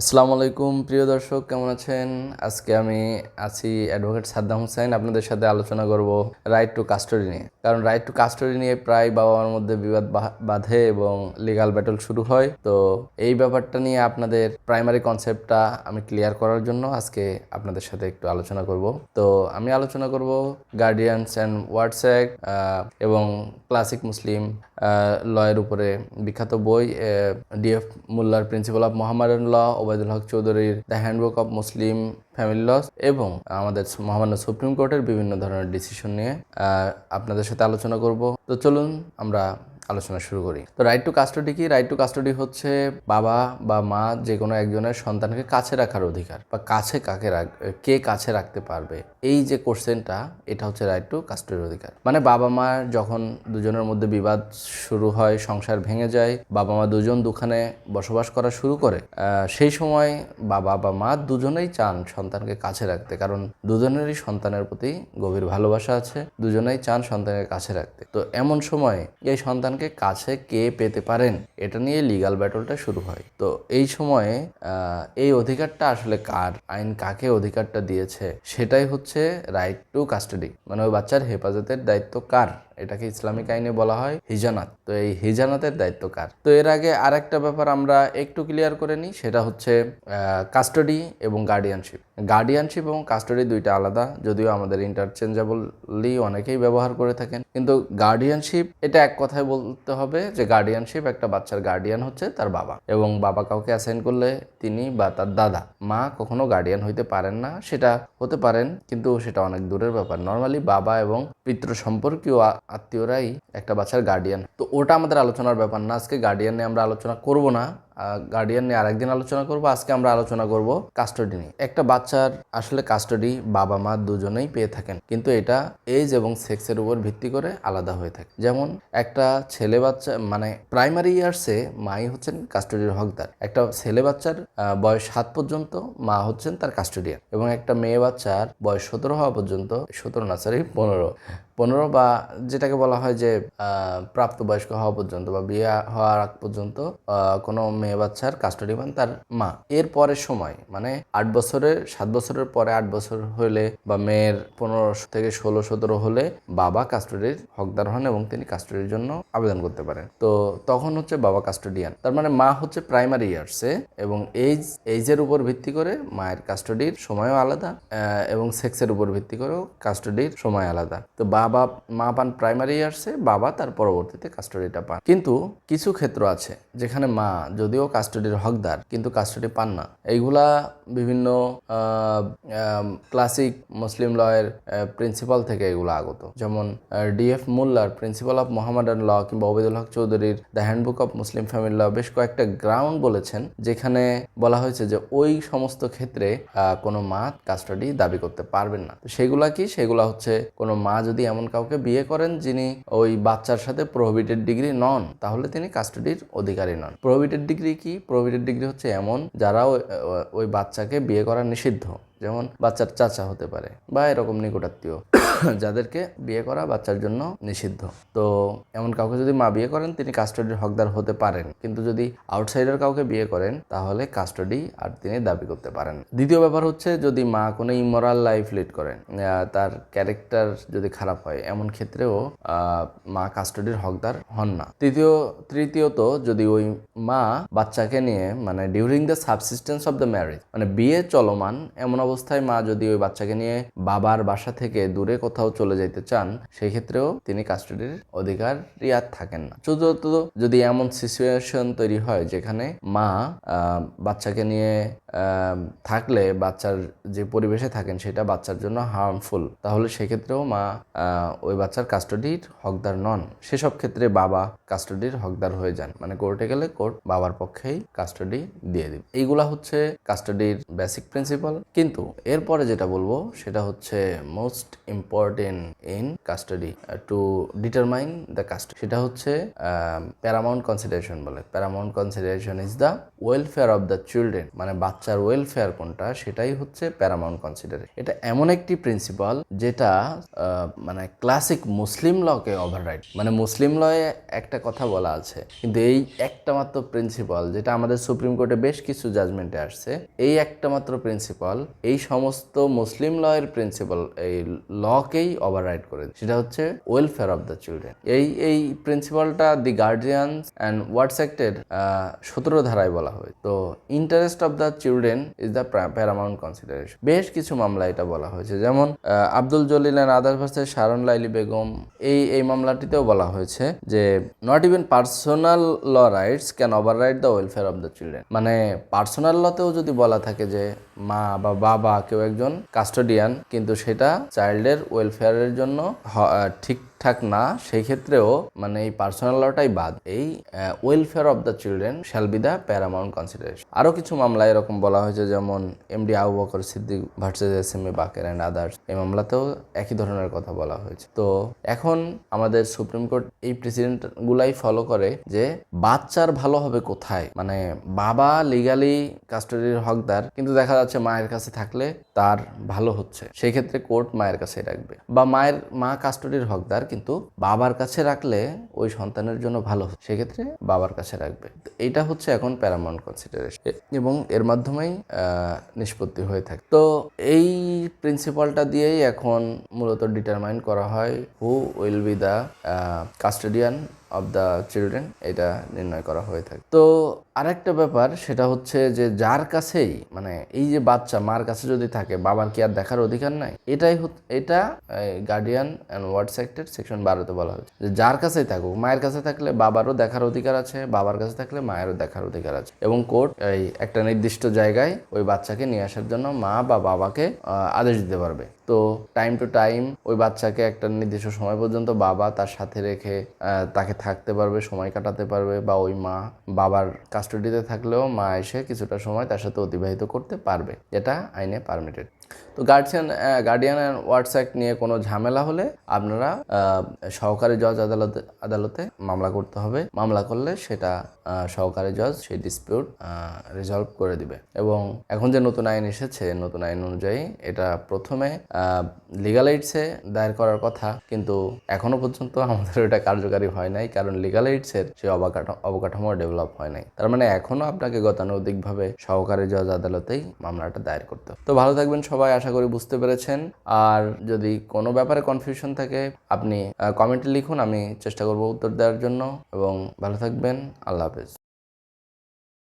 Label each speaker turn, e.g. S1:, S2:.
S1: আসসালামু আলাইকুম, প্রিয় দর্শক, কেমন আছেন? আজকে আমি আছি অ্যাডভোকেট সাদ্দাম হোসেন। আপনাদের সাথে আলোচনা করব রাইট টু কাস্টডি নিয়ে। কারণ রাইট টু কাস্টডি নিয়ে প্রায় বাবা মার মধ্যে বিবাদ বাধে এবং লিগাল ব্যাটল শুরু হয়। তো এই ব্যাপারটা নিয়ে আপনাদের প্রাইমারি কনসেপ্টটা আমি ক্লিয়ার করার জন্য আজকে আপনাদের সাথে একটু আলোচনা করব। তো আমি আলোচনা করব গার্ডিয়ানস অ্যান্ড অ্যাক্ট এবং ক্লাসিক মুসলিম লয়ের উপরে বিখ্যাত বই ডিএফ মোল্লার principle of Mohammedan law Obaidul Haq চৌধুরীর the handbook of Muslim family laws এবং আমাদের মহামান্য সুপ্রিম কোর্টের বিভিন্ন ধরনের ডিসিশন নিয়ে আপনাদের সাথে আলোচনা করব। তো চলুন আমরা আলোচনা শুরু করি। তো রাইট টু কাস্টডি কি? রাইট টু কাস্টডি হচ্ছে বাবা বা মা যে কোনো একজনের সন্তানকে কাছে রাখার অধিকার বা কাছে কাকে রাখ, কে কাছে রাখতে পারবে। এই যে কোশ্চেনটা এটা হচ্ছে রাইট টু কাস্টডির অধিকার। মানে বাবা মা যখন দুজনের মধ্যে বিবাদ শুরু হয়, সংসার ভেঙে যায়, বাবা মা দুজন দুখানে বসবাস করা শুরু করে সেই সময় বাবা বা মা দুজনেই চান সন্তানকে কাছে রাখতে। কারণ দুজনেরই সন্তানের প্রতি গভীর ভালোবাসা আছে, দুজনেই চান সন্তানকে কাছে রাখতে। তো এমন সময় এই সন্তানকে কাছে কে পেতে পারেন? এটা নিয়ে লিগাল ব্যাটলটা শুরু হয়। তো এই সময়ে এই অধিকারটা আসলে কার? আইন কাকে অধিকারটা দিয়েছে? সেটাই হচ্ছে রাইট টু কাস্টাডি মানে ওই বাচ্চার হেফাজতের দায়িত্ব কার? এটাকে ইসলামিক আইনে বলা হয় হিজানাত। তো এই হিজানাতের দায়িত্ব কার? তো এর আগে আরেকটা ব্যাপার আমরা একটু ক্লিয়ার করে নিই, সেটা হচ্ছে কাস্টাডি এবং গার্ডিয়ানশিপ গার্ডিয়ানশিপ এবং কাস্টাডি দুইটা আলাদা, যদিও আমাদের ইন্টারচেঞ্জেবলি অনেকেই ব্যবহার করে থাকেন। কিন্তু গার্ডিয়ানশিপ এটা এক কথায় বলতে হবে যে গার্ডিয়ানশিপ একটা বাচ্চার গার্ডিয়ান হচ্ছে তার বাবা। এবং বাবা কাউকে অ্যাসাইন করলে তিনি বা তার দাদা। মা কখনো গার্ডিয়ান হইতে পারেন না, সেটা হতে পারেন, কিন্তু সেটা অনেক দূরের ব্যাপার। নর্মালি বাবা এবং পিতৃ সম্পর্কীয় আত্মীয়রাই একটা বাচ্চার গার্ডিয়ান তো ওটা আমাদের আলোচনার ব্যাপার না, আজকে গার্ডিয়ান নিয়ে আমরা আলোচনা করব না। গার্ডিয়ান নিয়ে আরেকদিন আলোচনা করব, আজকে আমরা আলোচনা করব কাস্টডি নিয়ে। একটা বাচ্চার আসলে কাস্টডি বাবা মা দুজনেই পেয়ে থাকেন, কিন্তু এটা এজ এবং সেক্সের উপর ভিত্তি করে আলাদা হয়ে থাকে। যেমন একটা ছেলে বাচ্চা মানে প্রাইমারি ইয়ার্সে মাই হচ্ছেন কাস্টডির হকদার। একটা ছেলে বাচ্চার বয়স সাত পর্যন্ত, মা হচ্ছেন তার কাস্টডিয়ান এবং একটা মেয়ে বাচ্চার বয়স সতেরো হওয়া পর্যন্ত, সতেরো না সরি পনেরো। পনেরো বা যেটাকে বলা হয় যে প্রাপ্তবয়স্ক হওয়া পর্যন্ত বা বিয়ে হওয়ার আগ পর্যন্ত কোনো মেয়ে বাচ্চার কাস্টডি পান তার মা। এর পরের সময় মানে আট বছরের, সাত বছরের পরে আট বছর হলে বা মেয়ের পনেরো থেকে ষোলো, সতেরো হলে বাবা কাস্টডির হকদার হন এবং তিনি কাস্টডির জন্য আবেদন করতে পারেন। তো তখন হচ্ছে বাবা কাস্টোডিয়ান তার মানে মা হচ্ছে প্রাইমারি ইয়ার্সে এবং এইজ এইজের উপর ভিত্তি করে মায়ের কাস্টডির সময়ও আলাদা এবং সেক্সের উপর ভিত্তি করেও কাস্টডির সময় আলাদা। তো বাবা, মা পান প্রাইমারি ইয়ার্সে বাবা তার পরবর্তীতে কাস্টডিটা পান। কিন্তু কিছু ক্ষেত্র আছে যেখানে মা, যদিও কাস্টডির হকদার, কিন্তু কাস্টডি পান না। এইগুলা বিভিন্ন ক্লাসিক মুসলিম লয়ের প্রিন্সিপাল থেকে এগুলো আগত। যেমন ডিএফ মোল্লার প্রিন্সিপাল অফ মোহাম্মদান ল কিংবা ওবেদুল হক চৌধুরীর the handbook of Muslim family law বেশ কয়েকটা গ্রাউন্ড বলেছেন, যেখানে বলা হয়েছে যে ওই সমস্ত ক্ষেত্রে কোনো মা কাস্টডি দাবি করতে পারবেন না। সেগুলা কি? সেগুলা হচ্ছে কোনো মা যদি এমন কাউকে বিয়ে করেন যিনি ওই বাচ্চার সাথে প্রোহিবিটেড ডিগ্রি নন, তাহলে তিনি কাস্টডির অধিকারী নন। প্রোহিবিটেড ডিগ্রি কি? প্রভিডেন্ট ডিগ্রি হচ্ছে এমন যারা ওই বাচ্চাকে বিয়ে করা নিষিদ্ধ। যেমন বাচ্চার চাচা হতে পারে বা এরকম নিকটাত্মীয়, যাদেরকে বিয়ে করা বাচ্চার জন্য নিষিদ্ধ। তো এমন কাউকে যদি মা বিয়ে করেন, তিনি কাস্টডির হকদার হতে পারেন। কিন্তু যদি আউটসাইডার কাউকে বিয়ে করেন, তাহলে কাস্টডি আর তিনি দাবি করতে পারেন। দ্বিতীয় ব্যাপার হচ্ছে, যদি মা কোনো ইমোরাল লাইফ লিড করেন তার ক্যারেক্টার যদি খারাপ হয়, এমন ক্ষেত্রেও মা কাস্টডির হকদার হন না। তৃতীয়, তৃতীয়ত, যদি ওই মা বাচ্চাকে নিয়ে মানে during the subsistence of the marriage মানে বিয়ে চলমান, এমন অবস্থায় মা যদি ওই বাচ্চাকে নিয়ে বাবার বাসা থেকে দূরে কোথাও চলে যাইতে চান সেই ক্ষেত্রেও তিনি কাস্টডির অধিকার রিয়াদ থাকেন না। চতুর্থ, যদি এমন সিচুয়েশন তৈরি হয় যেখানে মা বাচ্চাকে নিয়ে থাকলে বাচ্চার যে পরিবেশে থাকেন সেটা বাচ্চার জন্য হার্মফুল তাহলে সেক্ষেত্রেও মা ওই বাচ্চার কাস্টডির হকদার নন। সেসব ক্ষেত্রে বাবা কাস্টডির হকদার হয়ে যান। মানে কোর্টে গেলে কোর্ট বাবার পক্ষেই কাস্টডি দিয়ে দিবে। এইগুলা হচ্ছে কাস্টডির বেসিক প্রিন্সিপাল কিন্তু কিন্তু এরপরে যেটা বলব সেটা হচ্ছে most important in custody to determine the custody সেটা হচ্ছে প্যারামাউন্ট কনসিডারেশন বলে। Paramount consideration is the welfare of the children মানে বাচ্চার ওয়েলফেয়ার কোনটা সেটাই হচ্ছে প্যারামাউন্ট কনসিডারেশন এটা এমন একটি প্রিন্সিপাল যেটা মানে ক্লাসিক মুসলিম লকে ওভাররাইড মানে মুসলিম লয়ে একটা কথা বলা আছে, কিন্তু এই একটা মাত্র প্রিন্সিপাল যেটা আমাদের সুপ্রিম কোর্টে বেশ কিছু জাজমেন্টে আসছে, এই একটা মাত্র প্রিন্সিপাল এই সমস্ত মুসলিম লয়ের প্রিন্সিপাল এই লকেই ওভাররাইড করে দেয়। সেটা হচ্ছে ওয়েলফেয়ার অফ দ্য চিলড্রেন এই এই প্রিন্সিপালটা দি গার্জিয়ানস অ্যান্ড ওয়ার্ডস অ্যাক্টের সতেরো ধারায় বলা হয়। তো interest of the children is the paramount consideration বেশ কিছু মামলা এটা বলা হয়েছে। যেমন Abdul Jalil and other versus Sharon Laily Begum, এই এই মামলাটিতেও বলা হয়েছে যে not even personal law rights can override the welfare of the children মানে পার্সোনাল লতেও যদি বলা থাকে যে মা বা বাবা কেউ একজন কাস্টোডিয়ান কিন্তু সেটা চাইল্ডের ওয়েলফেয়ারের জন্য আহ, ঠিকঠাক না, সেই ক্ষেত্রেও মানে এই পার্সোনাল লটাই বাদ। এই welfare of the children shall be the paramount consideration আরও কিছু মামলা এরকম বলা হয়েছে, যেমন MD Abu Bakar Siddique versus S M A Baker and others এই মামলাতেও একই ধরনের কথা বলা হয়েছে। তো এখন আমাদের সুপ্রিম কোর্ট এই প্রেসিডেন্ট গুলাই ফলো করে যে বাচ্চার ভালো হবে কোথায়? মানে বাবা লিগালি কাস্টডির হকদার, কিন্তু দেখা যাচ্ছে মায়ের কাছে থাকলে তার ভালো হচ্ছে। সেই ক্ষেত্রে কোর্ট মায়ের কাছে রাখবে। বা মায়ের, মা কাস্টডির হকদার কিন্তু বাবার কাছে রাখলে ওই সন্তানের জন্য ভালো সেক্ষেত্রে বাবার কাছে রাখবে। এটা হচ্ছে এখন প্যারামাউন্ট কনসিডারেশন এবং এর মাধ্যমেই নিষ্পত্তি হয়ে থাকে। তো এই প্রিন্সিপালটা দিয়েই এখন মূলত ডিটারমাইন করা হয় who will be the custodian of the children এটা নির্ণয় করা হয়ে থাকে। তো আরেকটা ব্যাপার, সেটা হচ্ছে যে যার কাছেই মানে এই যে বাচ্চা, মার কাছে যদি থাকে, বাবার কি আর দেখার অধিকার নাই? এটাই এটা guardian and ward sector section বারোতে বলা হয়েছে। যে যার কাছেই থাকুক, মায়ের কাছে থাকলে বাবারও দেখার অধিকার আছে, বাবার কাছে থাকলে মায়েরও দেখার অধিকার আছে। এবং কোর্ট, এই একটা নির্দিষ্ট জায়গায় ওই বাচ্চাকে নিয়ে আসার জন্য মা বা বাবাকে আদেশ দিতে পারবে। তো টাইম টু টাইম ওই বাচ্চাকে একটা নির্দিষ্ট সময় পর্যন্ত বাবা তার সাথে রেখে তাকে থাকতে পারবে, সময় কাটাতে পারবে বা ওই মা বাবার কাস্টডিতে থাকলেও মা এসে কিছুটা সময় তার সাথে অতিবাহিত করতে পারবে এটা আইনে পারমিটেড তো guardian guardian and wards act নিয়ে কোনো ঝামেলা হলে আপনারা সহকারী জজ আদালতে আদালতে মামলা করতে হবে। মামলা করলে সেটা সহকারী জজ সেই ডিসপিউট রিজলভ করে দিবে। এবং এখন যে নতুন আইন এসেছে, নতুন আইন অনুযায়ী এটা প্রথমে লিগাল এইডসে দায়ের করার কথা। কিন্তু এখনও পর্যন্ত আমাদের এটা কার্যকারী হয় নাই, কারণ লিগাল এইডসের সেই অবকাঠামো ডেভেলপ হয় নাই। তার মানে এখনও আপনাকে গতানুগতিকভাবে সহকারী জজ আদালতেই মামলাটা দায়ের করতে হবে। তো ভালো থাকবেন সবাই আশা করি বুঝতে পেরেছেন। আর যদি কোনো ব্যাপারে কনফিউশন থাকে, আপনি কমেন্টে লিখুন, আমি চেষ্টা করব উত্তর দেওয়ার জন্য। এবং ভালো থাকবেন, আল্লাহ হাফেজ।